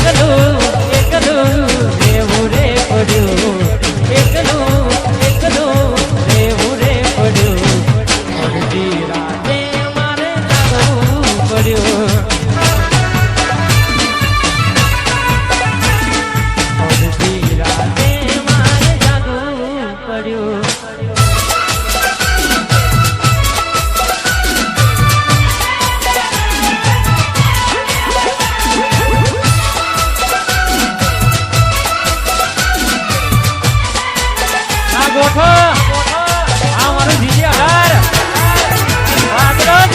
ಕಲು ગોઠો. આ મારું જીજે હાર વાગરજ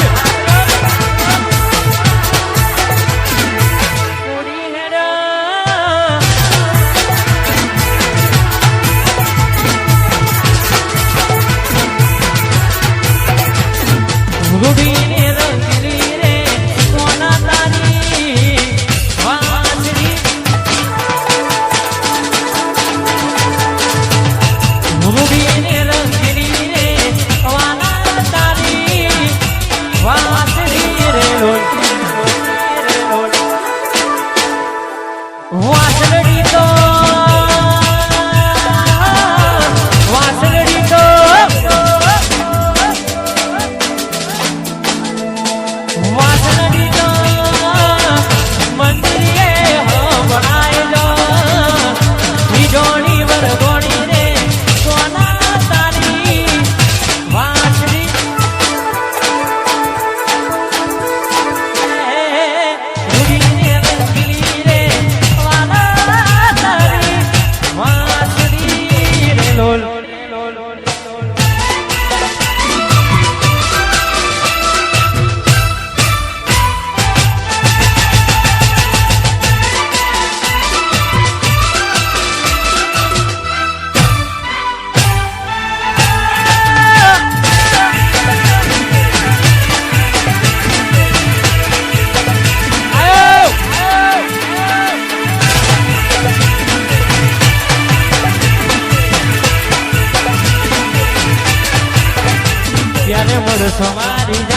somebody that